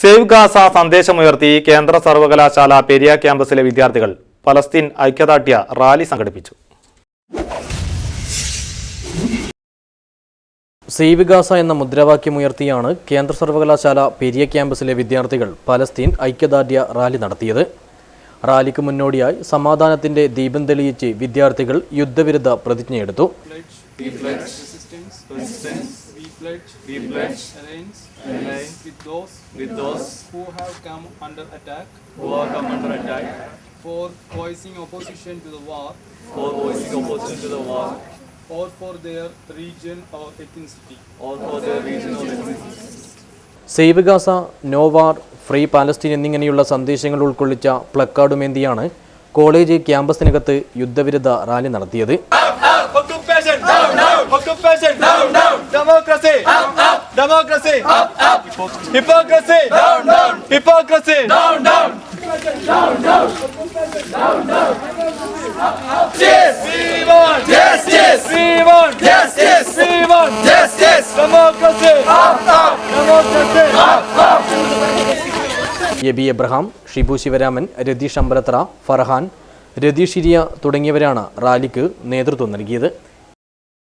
Save Gaza സന്ദേശമുയർത്തി കേന്ദ്ര സർവകലാശാല പെരിയ ക്യാമ്പസിലെ വിദ്യാർത്ഥികൾ ഫലസ്തീൻ ഐക്യദാർഢ്യ റാലി സംഘടിപ്പിച്ചു. സേവ് ഗാസ എന്ന മുദ്രാവാക്യമുയർത്തിയാണ് കേന്ദ്ര സർവകലാശാല പെരിയ ക്യാമ്പസിലെ വിദ്യാർത്ഥികൾ പലസ്തീൻ ഐക്യദാർഢ്യ റാലി നടത്തിയത്. റാലിക്ക് മുന്നോടിയായി സമാധാനത്തിന്റെ ദീപം തെളിയിച്ച് വിദ്യാർത്ഥികൾ യുദ്ധവിരുദ്ധ പ്രതിജ്ഞയെടുത്തു. Pledge. We pledge, alliance, alliance with those, with those who have come under attack, who have come under attack, for voicing opposition to the war, for voicing opposition to the war, or for their region or ethnicity, or for their region or ethnicity. Save Gaza no war free Palestine എന്നിങ്ങനെയുള്ള സന്ദേശങ്ങൾ ഉൾക്കൊള്ളിച്ച പ്ലക്കാർഡുമേന്തിയാണ് college ക്യാമ്പസിനകത്ത് യുദ്ധവിരുദ്ധ rally നടത്തിയത്! Occupation! Down, down! Democracy! Up, up! Democracy! Up, up! Hypocrisy! Down, down! Hypocrisy! Down, down! Yes! We want justice! We want justice! We want justice! Democracy! Up, up! Democracy! Up, Aby Abraham Shibu Sivaraman Ratheesh Ambalathara Farhan Ratheesh Iriya തുടങ്ങിയവരാണ് റാലിക്ക് നേതൃത്വം നൽകിയത്